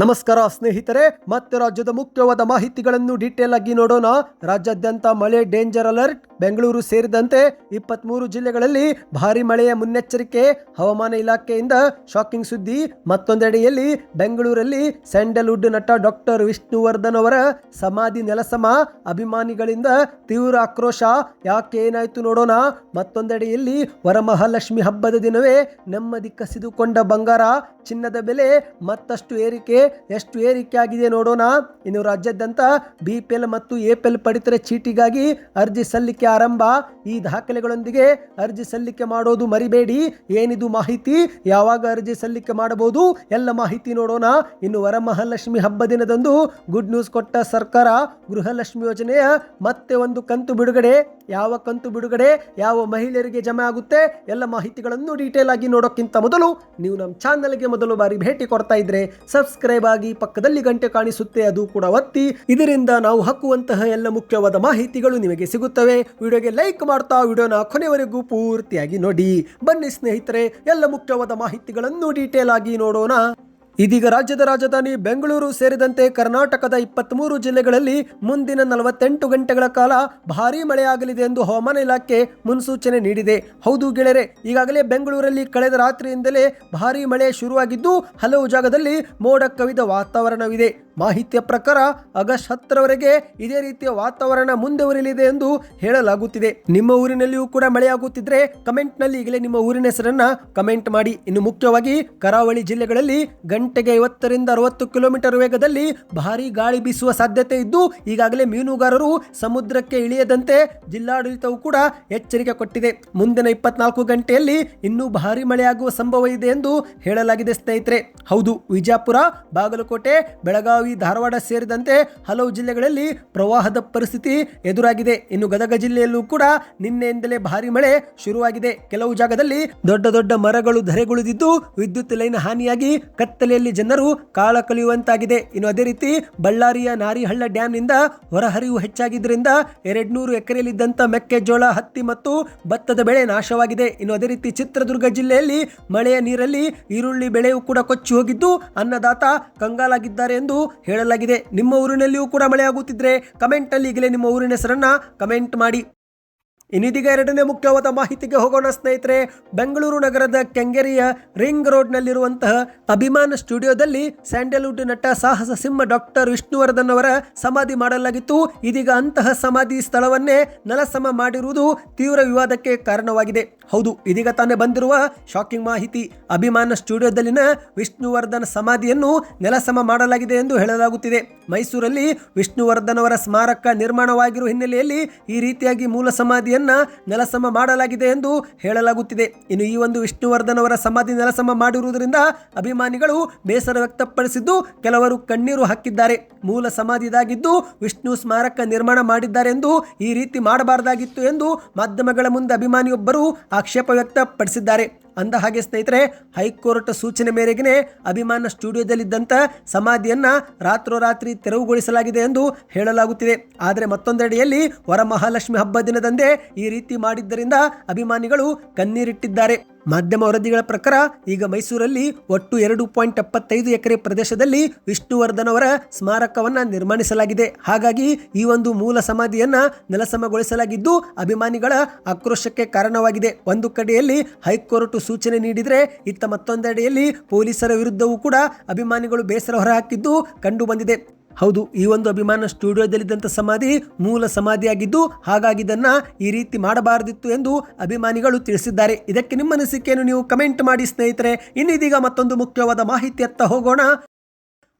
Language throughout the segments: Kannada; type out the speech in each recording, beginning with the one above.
ನಮಸ್ಕಾರ ಸ್ನೇಹಿತರೆ, ಮತ್ತೆ ರಾಜ್ಯದ ಮುಖ್ಯವಾದ ಮಾಹಿತಿಗಳನ್ನು ಡೀಟೇಲ್ ಆಗಿ ನೋಡೋಣ. ರಾಜ್ಯಾದ್ಯಂತ ಮಳೆ ಡೇಂಜರ್ ಅಲರ್ಟ್ ಬೆಂಗಳೂರು ಸೇರಿದಂತೆ ಇಪ್ಪತ್ಮೂರು ಜಿಲ್ಲೆಗಳಲ್ಲಿ ಭಾರಿ ಮಳೆಯ ಮುನ್ನೆಚ್ಚರಿಕೆ, ಹವಾಮಾನ ಇಲಾಖೆಯಿಂದ ಶಾಕಿಂಗ್ ಸುದ್ದಿ. ಮತ್ತೊಂದೆಡೆಯಲ್ಲಿ ಬೆಂಗಳೂರಲ್ಲಿ ಸ್ಯಾಂಡಲ್ವುಡ್ ನಟ ಡಾಕ್ಟರ್ ವಿಷ್ಣುವರ್ಧನ್ ಅವರ ಸಮಾಧಿ ನೆಲಸಮ, ಅಭಿಮಾನಿಗಳಿಂದ ತೀವ್ರ ಆಕ್ರೋಶ. ಯಾಕೆ ಏನಾಯ್ತು ನೋಡೋಣ. ಮತ್ತೊಂದೆಡೆಯಲ್ಲಿ ವರಮಹಾಲಕ್ಷ್ಮಿ ಹಬ್ಬದ ದಿನವೇ ನೆಮ್ಮದಿ ಕಸಿದುಕೊಂಡ ಬಂಗಾರ, ಚಿನ್ನದ ಬೆಲೆ ಮತ್ತಷ್ಟು ಏರಿಕೆ. ಎಷ್ಟು ಏರಿಕೆ ಆಗಿದೆ ನೋಡೋಣ. ಇನ್ನು ರಾಜ್ಯಾದ್ಯಂತ ಬಿಪಿಎಲ್ ಮತ್ತು ಎಪಿಎಲ್ ಪಡಿತರ ಚೀಟಿಗಾಗಿ ಅರ್ಜಿ ಸಲ್ಲಿಕೆ ಆರಂಭ. ಈ ದಾಖಲೆಗಳೊಂದಿಗೆ ಅರ್ಜಿ ಸಲ್ಲಿಕೆ ಮಾಡೋದು ಮರಿಬೇಡಿ. ಏನಿದು ಮಾಹಿತಿ? ಯಾವಾಗ ಅರ್ಜಿ ಸಲ್ಲಿಕೆ ಮಾಡಬಹುದು? ಎಲ್ಲ ಮಾಹಿತಿ ನೋಡೋಣ. ಇನ್ನು ವರಮಹಾಲಕ್ಷ್ಮಿ ಹಬ್ಬ ದಿನದಂದು ಗುಡ್ ನ್ಯೂಸ್ ಕೊಟ್ಟ ಸರ್ಕಾರ ಗೃಹಲಕ್ಷ್ಮಿ ಯೋಜನೆಯ ಮತ್ತೆ ಒಂದು ಕಂತು ಬಿಡುಗಡೆ. ಯಾವ ಕಂತು ಬಿಡುಗಡೆ? ಯಾವ ಮಹಿಳೆಯರಿಗೆ ಜಮೆ ಆಗುತ್ತೆ? ಎಲ್ಲ ಮಾಹಿತಿಗಳನ್ನು ಡೀಟೇಲ್ ಆಗಿ ನೋಡೋಕ್ಕಿಂತ ಮೊದಲು ನೀವು ನಮ್ಮ ಚಾನಲ್ಗೆ ಮೊದಲು ಬಾರಿ ಭೇಟಿ ಕೊಡ್ತಾ ಇದ್ರೆ ಸಬ್ಸ್ಕ್ರೈಬ್ ಆಗಿ ಪಕ್ಕದಲ್ಲಿ ಗಂಟೆ ಕಾಣಿಸುತ್ತೆ, ಅದು ಕೂಡ ಒತ್ತಿ. ಇದರಿಂದ ನಾವು ಹಾಕುವಂತಹ ಎಲ್ಲ ಮುಖ್ಯವಾದ ಮಾಹಿತಿಗಳು ನಿಮಗೆ ಸಿಗುತ್ತವೆ. ವಿಡಿಯೋಗೆ ಲೈಕ್ ಮಾಡ್ತಾ ವಿಡಿಯೋನ ಕೊನೆವರೆಗೂ ಪೂರ್ತಿಯಾಗಿ ನೋಡಿ. ಬನ್ನಿ ಸ್ನೇಹಿತರೆ, ಎಲ್ಲ ಮುಖ್ಯವಾದ ಮಾಹಿತಿಗಳನ್ನು ಡೀಟೇಲ್ ಆಗಿ ನೋಡೋಣ. ಇದೀಗ ರಾಜ್ಯದ ರಾಜಧಾನಿ ಬೆಂಗಳೂರು ಸೇರಿದಂತೆ ಕರ್ನಾಟಕದ ಇಪ್ಪತ್ತ್ಮೂರು ಜಿಲ್ಲೆಗಳಲ್ಲಿ ಮುಂದಿನ ನಲವತ್ತೆಂಟು ಗಂಟೆಗಳ ಕಾಲ ಭಾರೀ ಮಳೆಯಾಗಲಿದೆ ಎಂದು ಹವಾಮಾನ ಇಲಾಖೆ ಮುನ್ಸೂಚನೆ ನೀಡಿದೆ. ಹೌದು ಗೆಳೆಯರೆ, ಈಗಾಗಲೇ ಬೆಂಗಳೂರಲ್ಲಿ ಕಳೆದ ರಾತ್ರಿಯಿಂದಲೇ ಭಾರೀ ಮಳೆ ಶುರುವಾಗಿದ್ದು, ಹಲವು ಜಾಗದಲ್ಲಿ ಮೋಡ ಕವಿದ ವಾತಾವರಣವಿದೆ. ಮಾಹಿತಿಯ ಪ್ರಕಾರ ಆಗಸ್ಟ್ ಹತ್ತರವರೆಗೆ ಇದೇ ರೀತಿಯ ವಾತಾವರಣ ಮುಂದುವರಿಯಲಿದೆ ಎಂದು ಹೇಳಲಾಗುತ್ತಿದೆ. ನಿಮ್ಮ ಊರಿನಲ್ಲಿಯೂ ಕೂಡ ಮಳೆಯಾಗುತ್ತಿದ್ರೆ ಕಮೆಂಟ್ನಲ್ಲಿ ಈಗಲೇ ನಿಮ್ಮ ಊರಿನ ಹೆಸರನ್ನ ಕಮೆಂಟ್ ಮಾಡಿ. ಇನ್ನು ಮುಖ್ಯವಾಗಿ ಕರಾವಳಿ ಜಿಲ್ಲೆಗಳಲ್ಲಿ ಗಂಟೆಗೆ ಐವತ್ತರಿಂದ ಅರವತ್ತು ಕಿಲೋಮೀಟರ್ ವೇಗದಲ್ಲಿ ಭಾರೀ ಗಾಳಿ ಬೀಸುವ ಸಾಧ್ಯತೆ ಇದ್ದು, ಈಗಾಗಲೇ ಮೀನುಗಾರರು ಸಮುದ್ರಕ್ಕೆ ಇಳಿಯದಂತೆ ಜಿಲ್ಲಾಡಳಿತವು ಕೂಡ ಎಚ್ಚರಿಕೆ ಕೊಟ್ಟಿದೆ. ಮುಂದಿನ ಇಪ್ಪತ್ನಾಲ್ಕು ಗಂಟೆಯಲ್ಲಿ ಇನ್ನೂ ಭಾರೀ ಮಳೆಯಾಗುವ ಸಂಭವ ಇದೆ ಎಂದು ಹೇಳಲಾಗಿದೆ ಸ್ನೇಹಿತರೆ. ಹೌದು ವಿಜಯಪುರ ಬಾಗಲಕೋಟೆ, ಬೆಳಗಾವಿ ಧಾರವಾಡ ಸೇರಿದಂತೆ ಹಲವು ಜಿಲ್ಲೆಗಳಲ್ಲಿ ಪ್ರವಾಹದ ಪರಿಸ್ಥಿತಿ ಎದುರಾಗಿದೆ. ಇನ್ನು ಗದಗ ಜಿಲ್ಲೆಯಲ್ಲೂ ಕೂಡ ನಿನ್ನೆಯಿಂದಲೇ ಭಾರಿ ಮಳೆ ಶುರುವಾಗಿದೆ. ಕೆಲವು ಜಾಗದಲ್ಲಿ ದೊಡ್ಡ ದೊಡ್ಡ ಮರಗಳು ಧರೆಗುಳಿದಿದ್ದು ವಿದ್ಯುತ್ ಲೈನ್ ಹಾನಿಯಾಗಿ ಕತ್ತಲೆಯಲ್ಲಿ ಜನರು ಕಾಳ ಕಲಿಯುವಂತಾಗಿದೆ. ಇನ್ನು ಅದೇ ರೀತಿ ಬಳ್ಳಾರಿಯ ನಾರಿಹಳ್ಳ ಡ್ಯಾಂನಿಂದ ಹೊರಹರಿವು ಹೆಚ್ಚಾಗಿದ್ದರಿಂದ ಎರಡ್ನೂರು ಎಕರೆಯಲ್ಲಿದ್ದಂಥ ಮೆಕ್ಕೆಜೋಳ, ಹತ್ತಿ ಮತ್ತು ಭತ್ತದ ಬೆಳೆ ನಾಶವಾಗಿದೆ. ಇನ್ನು ಅದೇ ರೀತಿ ಚಿತ್ರದುರ್ಗ ಜಿಲ್ಲೆಯಲ್ಲಿ ಮಳೆಯ ನೀರಲ್ಲಿ ಈರುಳ್ಳಿ ಬೆಳೆಯೂ ಕೂಡ ಕೊಚ್ಚಿ ಹೋಗಿದ್ದು, ಅನ್ನದಾತ ಕಂಗಾಲಾಗಿದ್ದಾರೆ ಎಂದು ಹೇಳಲಾಗಿದೆ. ನಿಮ್ಮ ಊರಿನಲ್ಲಿಯೂ ಕೂಡ ಮಳೆಯಾಗುತ್ತಿದ್ರೆ ಕಮೆಂಟ್ ಅಲ್ಲಿ ಈಗಲೇ ನಿಮ್ಮ ಊರಿನ ಹೆಸರನ್ನ ಕಮೆಂಟ್ ಮಾಡಿ. ಇನ್ನಿದೀಗ ಎರಡನೇ ಮುಖ್ಯವಾದ ಮಾಹಿತಿಗೆ ಹೋಗೋಣ ಸ್ನೇಹಿತರೆ, ಬೆಂಗಳೂರು ನಗರದ ಕೆಂಗೇರಿಯ ರಿಂಗ್ ರೋಡ್ನಲ್ಲಿರುವಂತಹ ಅಭಿಮಾನ ಸ್ಟುಡಿಯೋದಲ್ಲಿ ಸ್ಯಾಂಡಲ್ವುಡ್ ನಟ ಸಾಹಸ ಸಿಂಹ ಡಾಕ್ಟರ್ ವಿಷ್ಣುವರ್ಧನ್ ಅವರ ಸಮಾಧಿ ಮಾಡಲಾಗಿತ್ತು. ಇದೀಗ ಅಂತಹ ಸಮಾಧಿ ಸ್ಥಳವನ್ನೇ ನೆಲಸಮ ಮಾಡಿರುವುದು ತೀವ್ರ ವಿವಾದಕ್ಕೆ ಕಾರಣವಾಗಿದೆ. ಹೌದು, ಇದೀಗ ತಾನೇ ಬಂದಿರುವ ಶಾಕಿಂಗ್ ಮಾಹಿತಿ. ಅಭಿಮಾನ ಸ್ಟುಡಿಯೋದಲ್ಲಿನ ವಿಷ್ಣುವರ್ಧನ್ ಸಮಾಧಿಯನ್ನು ನೆಲಸಮ ಮಾಡಲಾಗಿದೆ ಎಂದು ಹೇಳಲಾಗುತ್ತಿದೆ. ಮೈಸೂರಲ್ಲಿ ವಿಷ್ಣುವರ್ಧನ್ ಅವರ ಸ್ಮಾರಕ ನಿರ್ಮಾಣವಾಗಿರುವ ಹಿನ್ನೆಲೆಯಲ್ಲಿ ಈ ರೀತಿಯಾಗಿ ಮೂಲ ಸಮಾಧಿಯನ್ನ ನೆಲಸಮ ಮಾಡಲಾಗಿದೆ ಎಂದು ಹೇಳಲಾಗುತ್ತಿದೆ. ಇನ್ನು ಈ ಒಂದು ವಿಷ್ಣುವರ್ಧನ್ ಅವರ ಸಮಾಧಿ ನೆಲಸಮ ಮಾಡಿರುವುದರಿಂದ ಅಭಿಮಾನಿಗಳು ಬೇಸರ ವ್ಯಕ್ತಪಡಿಸಿದ್ದು ಕೆಲವರು ಕಣ್ಣೀರು ಹಾಕಿದ್ದಾರೆ. ಮೂಲ ಸಮಾಧಿ ಇದಾಗಿದ್ದು ವಿಷ್ಣು ಸ್ಮಾರಕ ನಿರ್ಮಾಣ ಮಾಡಿದ್ದಾರೆ ಎಂದು ಈ ರೀತಿ ಮಾಡಬಾರದಾಗಿತ್ತು ಎಂದು ಮಾಧ್ಯಮಗಳ ಮುಂದೆ ಅಭಿಮಾನಿಯೊಬ್ಬರು ಆಕ್ಷೇಪ ವ್ಯಕ್ತಪಡಿಸಿದ್ದಾರೆ. ಅಂದ ಹಾಗೆ ಸ್ನೇಹಿತರೆ, ಹೈಕೋರ್ಟ್ ಸೂಚನೆ ಮೇರೆಗೆ ಅಭಿಮಾನ ಸ್ಟುಡಿಯೋದಲ್ಲಿದ್ದಂಥ ಸಮಾಧಿಯನ್ನ ರಾತ್ರೋರಾತ್ರಿ ತೆರವುಗೊಳಿಸಲಾಗಿದೆ ಎಂದು ಹೇಳಲಾಗುತ್ತಿದೆ. ಆದರೆ ಮತ್ತೊಂದೆಡೆಯಲ್ಲಿ ವರಮಹಾಲಕ್ಷ್ಮಿ ಹಬ್ಬ ದಿನದಂದೇ ಈ ರೀತಿ ಮಾಡಿದ್ದರಿಂದ ಅಭಿಮಾನಿಗಳು ಕಣ್ಣೀರಿಟ್ಟಿದ್ದಾರೆ. ಮಾಧ್ಯಮ ವರದಿಗಳ ಪ್ರಕಾರ ಈಗ ಮೈಸೂರಲ್ಲಿ ಒಟ್ಟು ಎರಡು ಪಾಯಿಂಟ್ ಎಪ್ಪತ್ತೈದು ಎಕರೆ ಪ್ರದೇಶದಲ್ಲಿ ವಿಷ್ಣುವರ್ಧನ್ ಅವರ ಸ್ಮಾರಕವನ್ನ ನಿರ್ಮಾಣಿಸಲಾಗಿದೆ. ಹಾಗಾಗಿ ಈ ಒಂದು ಮೂಲ ಸಮಾಧಿಯನ್ನ ನೆಲಸಮಗೊಳಿಸಲಾಗಿದ್ದು ಅಭಿಮಾನಿಗಳ ಆಕ್ರೋಶಕ್ಕೆ ಕಾರಣವಾಗಿದೆ. ಒಂದು ಕಡೆಯಲ್ಲಿ ಹೈಕೋರ್ಟ್ ಸೂಚನೆ ನೀಡಿದರೆ, ಇತ್ತ ಮತ್ತೊಂದೆಡೆಯಲ್ಲಿ ಪೊಲೀಸರ ವಿರುದ್ಧವೂ ಕೂಡ ಅಭಿಮಾನಿಗಳು ಬೇಸರ ಹೊರಹಾಕಿದ್ದು ಕಂಡು ಬಂದಿದೆ ಹೌದು, ಈ ಒಂದು ಅಭಿಮಾನ ಸ್ಟುಡಿಯೋದಲ್ಲಿದ್ದಂಥ ಸಮಾಧಿ ಮೂಲ ಸಮಾಧಿಯಾಗಿದ್ದು ಹಾಗಾಗಿ ಇದನ್ನ ಈ ರೀತಿ ಮಾಡಬಾರದಿತ್ತು ಎಂದು ಅಭಿಮಾನಿಗಳು ತಿಳಿಸಿದ್ದಾರೆ. ಇದಕ್ಕೆ ನಿಮ್ಮ ಅನಿಸಿಕೆಯನ್ನು ನೀವು ಕಮೆಂಟ್ ಮಾಡಿ ಸ್ನೇಹಿತರೆ. ಇನ್ನಿದೀಗ ಮತ್ತೊಂದು ಮುಖ್ಯವಾದ ಮಾಹಿತಿಯತ್ತ ಹೋಗೋಣ.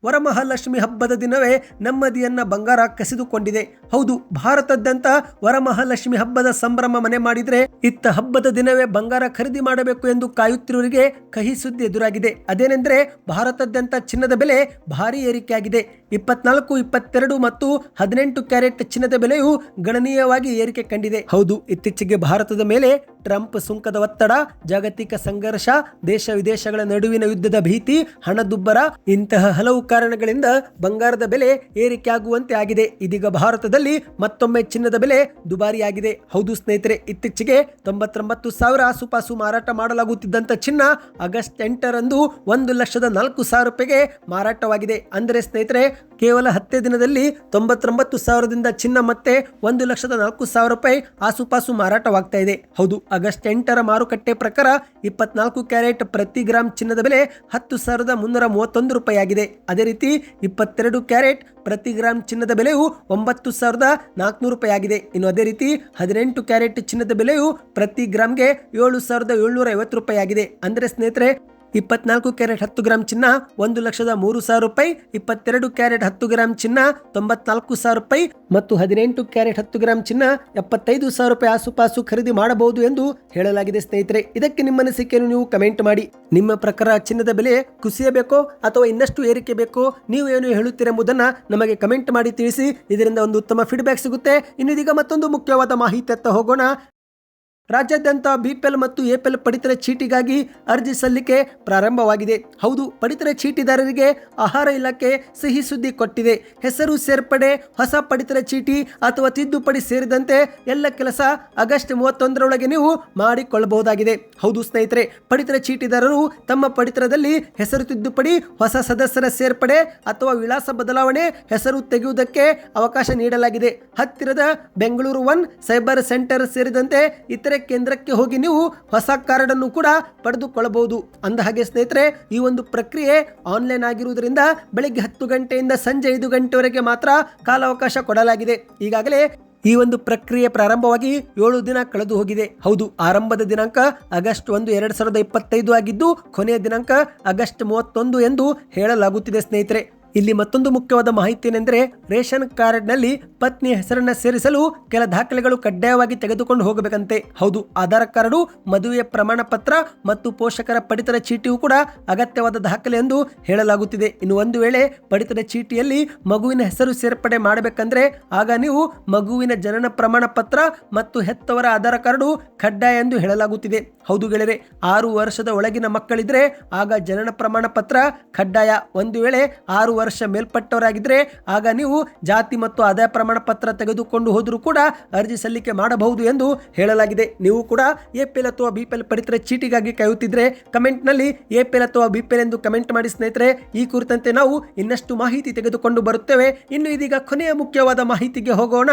ವರಮಹಾಲಕ್ಷ್ಮಿ ಹಬ್ಬದ ದಿನವೇ ನೆಮ್ಮದಿಯನ್ನ ಬಂಗಾರ ಕಸಿದುಕೊಂಡಿದೆ. ಹೌದು ಭಾರತದ್ಯಂತ ವರಮಹಾಲಕ್ಷ್ಮಿ ಹಬ್ಬದ ಸಂಭ್ರಮ ಮನೆ ಮಾಡಿದ್ರೆ ಇತ್ತ ಹಬ್ಬದ ದಿನವೇ ಬಂಗಾರ ಖರೀದಿ ಮಾಡಬೇಕು ಎಂದು ಕಾಯುತ್ತಿರುವವರಿಗೆ ಕಹಿ ಸುದ್ದಿ ಎದುರಾಗಿದೆ. ಅದೇನೆಂದರೆ ಭಾರತದಂತ ಚಿನ್ನದ ಬೆಲೆ ಭಾರಿ ಏರಿಕೆಯಾಗಿದೆ. ಇಪ್ಪತ್ನಾಲ್ಕು, ಇಪ್ಪತ್ತೆರಡು ಮತ್ತು ಹದಿನೆಂಟು ಕ್ಯಾರೆಟ್ ಚಿನ್ನದ ಬೆಲೆಯು ಗಣನೀಯವಾಗಿ ಏರಿಕೆ ಕಂಡಿದೆ. ಹೌದು, ಇತ್ತೀಚೆಗೆ ಭಾರತದ ಮೇಲೆ ಟ್ರಂಪ್ ಸುಂಕದ ಒತ್ತಡ, ಜಾಗತಿಕ ಸಂಘರ್ಷ, ದೇಶ ವಿದೇಶಗಳ ನಡುವಿನ ಯುದ್ಧದ ಭೀತಿ, ಹಣದುಬ್ಬರ, ಇಂತಹ ಹಲವು ಕಾರಣಗಳಿಂದ ಬಂಗಾರದ ಬೆಲೆ ಏರಿಕೆಯಾಗುವಂತೆ ಆಗಿದೆ. ಇದೀಗ ಭಾರತದಲ್ಲಿ ಮತ್ತೊಮ್ಮೆ ಚಿನ್ನದ ಬೆಲೆ ದುಬಾರಿಯಾಗಿದೆ. ಹೌದು ಸ್ನೇಹಿತರೆ, ಇತ್ತೀಚೆಗೆ ತೊಂಬತ್ತೊಂಬತ್ತು ಸಾವಿರ ಆಸುಪಾಸು ಮಾರಾಟ ಮಾಡಲಾಗುತ್ತಿದ್ದಂಥ ಚಿನ್ನ ಆಗಸ್ಟ್ ಎಂಟರಂದು ಒಂದು ಲಕ್ಷದ ನಾಲ್ಕು ಸಾವಿರ ರೂಪಾಯಿಗೆ ಮಾರಾಟವಾಗಿದೆ. ಅಂದರೆ ಸ್ನೇಹಿತರೆ, ಕೇವಲ ಹತ್ತೇ ದಿನದಲ್ಲಿ ತೊಂಬತ್ತೊಂಬತ್ತು ಸಾವಿರದಿಂದ ಚಿನ್ನ ಮತ್ತೆ ಒಂದು ಲಕ್ಷದ ನಾಲ್ಕು ಸಾವಿರ ರೂಪಾಯಿ ಆಸುಪಾಸು ಮಾರಾಟವಾಗ್ತಾ ಇದೆ. ಹೌದು ಆಗಸ್ಟ್ ಎಂಟರ ಮಾರುಕಟ್ಟೆ ಪ್ರಕಾರ ಇಪ್ಪತ್ನಾಲ್ಕು ಕ್ಯಾರೆಟ್ ಪ್ರತಿ ಗ್ರಾಮ್ ಚಿನ್ನದ ಬೆಲೆ ಹತ್ತು ಸಾವಿರದ ಮುನ್ನೂರ ಮೂವತ್ತೊಂದು ರೂಪಾಯಿ ಆಗಿದೆ ಅದೇ ರೀತಿ ಇಪ್ಪತ್ತೆರಡು ಕ್ಯಾರೆಟ್ ಪ್ರತಿ ಗ್ರಾಮ್ ಚಿನ್ನದ ಬೆಲೆಯು ಒಂಬತ್ತು ಸಾವಿರದ ನಾಲ್ಕುನೂರು ರೂಪಾಯಿ ಆಗಿದೆ ಇನ್ನು ಅದೇ ರೀತಿ ಹದಿನೆಂಟು ಕ್ಯಾರೆಟ್ ಚಿನ್ನದ ಬೆಲೆಯು ಪ್ರತಿ ಗ್ರಾಮ್ಗೆ ಏಳು ಸಾವಿರದ ಏಳ್ನೂರ ಐವತ್ತು ರೂಪಾಯಿ ಆಗಿದೆ ಅಂದರೆ ಸ್ನೇಹಿತರೆ ಇಪ್ಪತ್ನಾಲ್ಕು ಕ್ಯಾರೆಟ್ ಹತ್ತು ಗ್ರಾಮ್ ಚಿನ್ನ, ಒಂದು ಲಕ್ಷದ ಮೂರು ಸಾವಿರ ರೂಪಾಯಿ, ಇಪ್ಪತ್ತೆರಡು ಕ್ಯಾರೆಟ್ ಹತ್ತು ಗ್ರಾಮ್ ಚಿನ್ನ, ತೊಂಬತ್ನಾಲ್ಕು ಸಾವಿರ ರೂಪಾಯಿ ಮತ್ತು ಹದಿನೆಂಟು ಕ್ಯಾರೆಟ್ ಹತ್ತು ಗ್ರಾಮ್ ಚಿನ್ನ, ಎಪ್ಪತ್ತೈದು ಸಾವಿರ ರೂಪಾಯಿ ಆಸುಪಾಸು ಖರೀದಿ ಮಾಡಬಹುದು ಎಂದು ಹೇಳಲಾಗಿದೆ ಸ್ನೇಹಿತರೆ. ಇದಕ್ಕೆ ನಿಮ್ಮ ಅನಿಸಿಕೆಯನ್ನು ನೀವು ಕಮೆಂಟ್ ಮಾಡಿ. ನಿಮ್ಮ ಪ್ರಕಾರ ಚಿನ್ನದ ಬೆಲೆ ಕುಸಿಯಬೇಕೋ ಅಥವಾ ಇನ್ನಷ್ಟು ಏರಿಕೆ ಬೇಕೋ, ನೀವು ಏನು ಹೇಳುತ್ತೀರೆಂಬುದನ್ನು ನಮಗೆ ಕಮೆಂಟ್ ಮಾಡಿ ತಿಳಿಸಿ. ಇದರಿಂದ ಒಂದು ಉತ್ತಮ ಫೀಡ್ಬ್ಯಾಕ್ ಸಿಗುತ್ತೆ. ಇನ್ನು ಇದೀಗ ಮತ್ತೊಂದು ಮುಖ್ಯವಾದ ಮಾಹಿತಿ ಅತ್ತ ಹೋಗೋಣ. ರಾಜ್ಯಾದ್ಯಂತ ಬಿಪಿಎಲ್ ಮತ್ತು ಎಪಿಎಲ್ ಪಡಿತರ ಚೀಟಿಗಾಗಿ ಅರ್ಜಿ ಸಲ್ಲಿಕೆ ಪ್ರಾರಂಭವಾಗಿದೆ. ಹೌದು, ಪಡಿತರ ಚೀಟಿದಾರರಿಗೆ ಆಹಾರ ಇಲಾಖೆ ಸಿಹಿ ಸುದ್ದಿ ಕೊಟ್ಟಿದೆ. ಹೆಸರು ಸೇರ್ಪಡೆ, ಹೊಸ ಪಡಿತರ ಚೀಟಿ ಅಥವಾ ತಿದ್ದುಪಡಿ ಸೇರಿದಂತೆ ಎಲ್ಲ ಕೆಲಸ ಆಗಸ್ಟ್ ಮೂವತ್ತೊಂದರೊಳಗೆ ನೀವು ಮಾಡಿಕೊಳ್ಳಬಹುದಾಗಿದೆ. ಹೌದು ಸ್ನೇಹಿತರೆ, ಪಡಿತರ ಚೀಟಿದಾರರು ತಮ್ಮ ಪಡಿತರದಲ್ಲಿ ಹೆಸರು ತಿದ್ದುಪಡಿ, ಹೊಸ ಸದಸ್ಯರ ಸೇರ್ಪಡೆ ಅಥವಾ ವಿಳಾಸ ಬದಲಾವಣೆ ಹೆಸರು ತೆಗೆಯುವುದಕ್ಕೆ ಅವಕಾಶ ನೀಡಲಾಗಿದೆ. ಹತ್ತಿರದ ಬೆಂಗಳೂರು ಒನ್, ಸೈಬರ್ ಸೆಂಟರ್ ಸೇರಿದಂತೆ ಇತರೆ ಕೇಂದ್ರಕ್ಕೆ ಹೋಗಿ ನೀವು ಹೊಸ ಕಾರ್ಡ್ ಅನ್ನು ಕೂಡ ಪಡೆದುಕೊಳ್ಳಬಹುದು. ಅಂದ ಹಾಗೆ ಸ್ನೇಹಿತರೆ, ಈ ಒಂದು ಪ್ರಕ್ರಿಯೆ ಆನ್ಲೈನ್ ಆಗಿರುವುದರಿಂದ ಬೆಳಿಗ್ಗೆ ಹತ್ತು ಗಂಟೆಯಿಂದ ಸಂಜೆ ಐದು ಗಂಟೆವರೆಗೆ ಮಾತ್ರ ಕಾಲಾವಕಾಶ ಕೊಡಲಾಗಿದೆ. ಈಗಾಗಲೇ ಈ ಒಂದು ಪ್ರಕ್ರಿಯೆ ಪ್ರಾರಂಭವಾಗಿ ಏಳು ದಿನ ಕಳೆದು ಹೋಗಿದೆ. ಹೌದು, ಆರಂಭದ ದಿನಾಂಕ ಆಗಸ್ಟ್ ಒಂದು ಎರಡ್ ಸಾವಿರದ ಇಪ್ಪತ್ತೈದು ಆಗಿದ್ದು, ಕೊನೆಯ ದಿನಾಂಕ ಆಗಸ್ಟ್ ಮೂವತ್ತೊಂದು ಎಂದು ಹೇಳಲಾಗುತ್ತಿದೆ ಸ್ನೇಹಿತರೆ. ಇಲ್ಲಿ ಮತ್ತೊಂದು ಮುಖ್ಯವಾದ ಮಾಹಿತಿ ಏನೆಂದರೆ ರೇಷನ್ ಕಾರ್ಡ್ನಲ್ಲಿ ಪತ್ನಿ ಹೆಸರನ್ನ ಸೇರಿಸಲು ಕೆಲ ದಾಖಲೆಗಳು ಕಡ್ಡಾಯವಾಗಿ ತೆಗೆದುಕೊಂಡು ಹೋಗಬೇಕಂತೆ. ಹೌದು, ಆಧಾರ್ ಕಾರ್ಡು, ಮದುವೆಯ ಪ್ರಮಾಣ ಪತ್ರ ಮತ್ತು ಪೋಷಕರ ಪಡಿತರ ಚೀಟಿಯೂ ಕೂಡ ಅಗತ್ಯವಾದ ದಾಖಲೆ ಎಂದು ಹೇಳಲಾಗುತ್ತಿದೆ. ಇನ್ನು ಒಂದು ವೇಳೆ ಪಡಿತರ ಚೀಟಿಯಲ್ಲಿ ಮಗುವಿನ ಹೆಸರು ಸೇರ್ಪಡೆ ಮಾಡಬೇಕಂದ್ರೆ ಆಗ ನೀವು ಮಗುವಿನ ಜನನ ಪ್ರಮಾಣ ಪತ್ರ ಮತ್ತು ಹೆತ್ತವರ ಆಧಾರ್ ಕಾರ್ಡು ಕಡ್ಡಾಯ ಎಂದು ಹೇಳಲಾಗುತ್ತಿದೆ. ಹೌದು ಗೆಳೆಯರೆ, ಆರು ವರ್ಷದ ಒಳಗಿನ ಮಕ್ಕಳಿದ್ರೆ ಆಗ ಜನನ ಪ್ರಮಾಣ ಪತ್ರ ಕಡ್ಡಾಯ. ಒಂದು ವೇಳೆ ಆರು ವರ್ಷ ಮೇಲ್ಪಟ್ಟವರಾಗಿದ್ರೆ ಆಗ ನೀವು ಜಾತಿ ಮತ್ತು ಆದಾಯ ಪ್ರಮಾಣ ಪತ್ರ ತೆಗೆದುಕೊಂಡು ಹೋದರೂ ಕೂಡ ಅರ್ಜಿ ಸಲ್ಲಿಕೆ ಮಾಡಬಹುದು ಎಂದು ಹೇಳಲಾಗಿದೆ. ನೀವು ಕೂಡ ಎ ಪಿ ಎಲ್ ಅಥವಾ ಬಿ ಪಿ ಎಲ್ ಪಡಿತರ ಚೀಟಿಗಾಗಿ ಕಾಯುತ್ತಿದ್ರೆ ಕಮೆಂಟ್ನಲ್ಲಿ ಎ ಪಿ ಎಲ್ ಅಥವಾ ಬಿ ಪಿ ಎಲ್ ಎಂದು ಕಮೆಂಟ್ ಮಾಡಿ ಸ್ನೇಹಿತರೆ, ಈ ಕುರಿತಂತೆ ನಾವು ಇನ್ನಷ್ಟು ಮಾಹಿತಿ ತೆಗೆದುಕೊಂಡು ಬರುತ್ತೇವೆ. ಇನ್ನು ಇದೀಗ ಕೊನೆಯ ಮುಖ್ಯವಾದ ಮಾಹಿತಿಗೆ ಹೋಗೋಣ.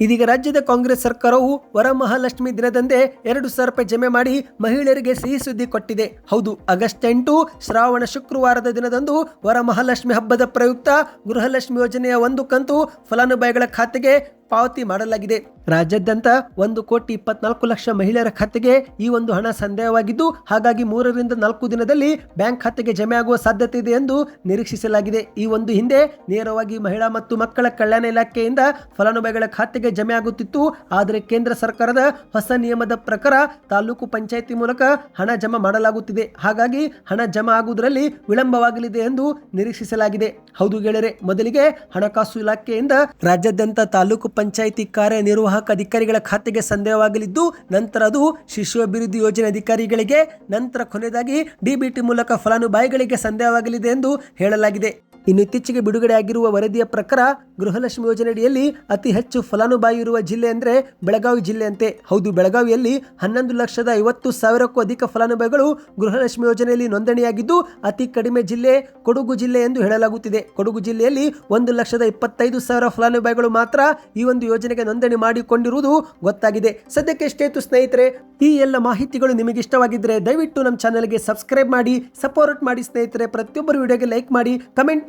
ಇದೀಗ ರಾಜ್ಯದ ಕಾಂಗ್ರೆಸ್ ಸರ್ಕಾರವು ವರಮಹಾಲಕ್ಷ್ಮಿ ದಿನದಂದೇ ಎರಡು ಸಾವಿರ ರೂಪಾಯಿ ಜಮೆ ಮಾಡಿ ಮಹಿಳೆಯರಿಗೆ ಸಿಹಿ ಸುದ್ದಿ ಕೊಟ್ಟಿದೆ. ಹೌದು, ಆಗಸ್ಟ್ ಎಂಟು ಶ್ರಾವಣ ಶುಕ್ರವಾರದ ದಿನದಂದು ವರಮಹಾಲಕ್ಷ್ಮಿ ಹಬ್ಬದ ಪ್ರಯುಕ್ತ ಗೃಹಲಕ್ಷ್ಮಿ ಯೋಜನೆಯ ಒಂದು ಕಂತು ಫಲಾನುಭವಿಗಳ ಖಾತೆಗೆ ಪಾವತಿ ಮಾಡಲಾಗಿದೆ. ರಾಜ್ಯಾದ್ಯಂತ ಒಂದು ಕೋಟಿ ಇಪ್ಪತ್ನಾಲ್ಕು ಲಕ್ಷ ಮಹಿಳೆಯರ ಖಾತೆಗೆ ಈ ಒಂದು ಹಣ ಸಂದೇಹವಾಗಿದ್ದು, ಹಾಗಾಗಿ ಮೂರರಿಂದ ನಾಲ್ಕು ದಿನದಲ್ಲಿ ಬ್ಯಾಂಕ್ ಖಾತೆಗೆ ಜಮೆ ಆಗುವ ಸಾಧ್ಯತೆ ಇದೆ ಎಂದು ನಿರೀಕ್ಷಿಸಲಾಗಿದೆ. ಈ ಒಂದು ಹಿಂದೆ ನೇರವಾಗಿ ಮಹಿಳಾ ಮತ್ತು ಮಕ್ಕಳ ಕಲ್ಯಾಣ ಇಲಾಖೆಯಿಂದ ಫಲಾನುಭವಿಗಳ ಖಾತೆಗೆ ಜಮೆ ಆಗುತ್ತಿತ್ತು. ಆದರೆ ಕೇಂದ್ರ ಸರ್ಕಾರದ ಹೊಸ ನಿಯಮದ ಪ್ರಕಾರ ತಾಲೂಕು ಪಂಚಾಯಿತಿ ಮೂಲಕ ಹಣ ಜಮಾ ಮಾಡಲಾಗುತ್ತಿದೆ. ಹಾಗಾಗಿ ಹಣ ಜಮಾ ಆಗುವುದರಲ್ಲಿ ವಿಳಂಬವಾಗಲಿದೆ ಎಂದು ನಿರೀಕ್ಷಿಸಲಾಗಿದೆ. ಹೌದು ಗೆಳೆಯರೆ, ಮೊದಲಿಗೆ ಹಣಕಾಸು ಇಲಾಖೆಯಿಂದ ರಾಜ್ಯಾದ್ಯಂತ ತಾಲೂಕು ಪಂಚಾಯಿತಿ ಕಾರ್ಯನಿರ್ವಾಹಕ ಅಧಿಕಾರಿಗಳ ಖಾತೆಗೆ ಸಂದೇಹವಾಗಲಿದ್ದು, ನಂತರ ಅದು ಶಿಶು ಅಭಿವೃದ್ಧಿ ಯೋಜನೆ ಅಧಿಕಾರಿಗಳಿಗೆ, ನಂತರ ಕೊನೆಯದಾಗಿ ಡಿಬಿಟಿ ಮೂಲಕ ಫಲಾನುಭವಿಗಳಿಗೆ ಸಂದೇಹವಾಗಲಿದೆ ಎಂದು ಹೇಳಲಾಗಿದೆ. ಇನ್ನು ಇತ್ತೀಚೆಗೆ ಬಿಡುಗಡೆಯಾಗಿರುವ ವರದಿಯ ಪ್ರಕಾರ ಗೃಹಲಕ್ಷ್ಮಿ ಯೋಜನೆಯಡಿಯಲ್ಲಿ ಅತಿ ಹೆಚ್ಚು ಫಲಾನುಭವಿ ಇರುವ ಜಿಲ್ಲೆ ಅಂದರೆ ಬೆಳಗಾವಿ ಜಿಲ್ಲೆ ಅಂತೆ. ಹೌದು, ಬೆಳಗಾವಿಯಲ್ಲಿ ಹನ್ನೊಂದು ಲಕ್ಷದ ಐವತ್ತು ಸಾವಿರಕ್ಕೂ ಅಧಿಕ ಫಲಾನುಭವಿಗಳು ಗೃಹಲಕ್ಷ್ಮಿ ಯೋಜನೆಯಲ್ಲಿ ನೋಂದಣಿಯಾಗಿದ್ದು, ಅತಿ ಕಡಿಮೆ ಜಿಲ್ಲೆ ಕೊಡಗು ಜಿಲ್ಲೆ ಎಂದು ಹೇಳಲಾಗುತ್ತಿದೆ. ಕೊಡಗು ಜಿಲ್ಲೆಯಲ್ಲಿ ಒಂದು ಲಕ್ಷದ ಇಪ್ಪತ್ತೈದು ಸಾವಿರ ಫಲಾನುಭವಿಗಳು ಮಾತ್ರ ಈ ಒಂದು ಯೋಜನೆಗೆ ನೋಂದಣಿ ಮಾಡಿಕೊಂಡಿರುವುದು ಗೊತ್ತಾಗಿದೆ. ಸದ್ಯಕ್ಕೆ ಎಷ್ಟೇತು ಸ್ನೇಹಿತರೆ, ಈ ಎಲ್ಲ ಮಾಹಿತಿಗಳು ನಿಮಗೆ ಇಷ್ಟವಾಗಿದ್ದರೆ ದಯವಿಟ್ಟು ನಮ್ಮ ಚಾನಲ್ಗೆ ಸಬ್ಸ್ಕ್ರೈಬ್ ಮಾಡಿ, ಸಪೋರ್ಟ್ ಮಾಡಿ ಸ್ನೇಹಿತರೆ. ಪ್ರತಿಯೊಬ್ಬರು ವಿಡಿಯೋಗೆ ಲೈಕ್ ಮಾಡಿ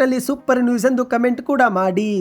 ಕಮೆಂಟ್ನಲ್ಲಿ ಸೂಪರ್ ನ್ಯೂಸ್ ಎಂದು ಕಮೆಂಟ್ ಕೂಡ ಮಾಡಿ.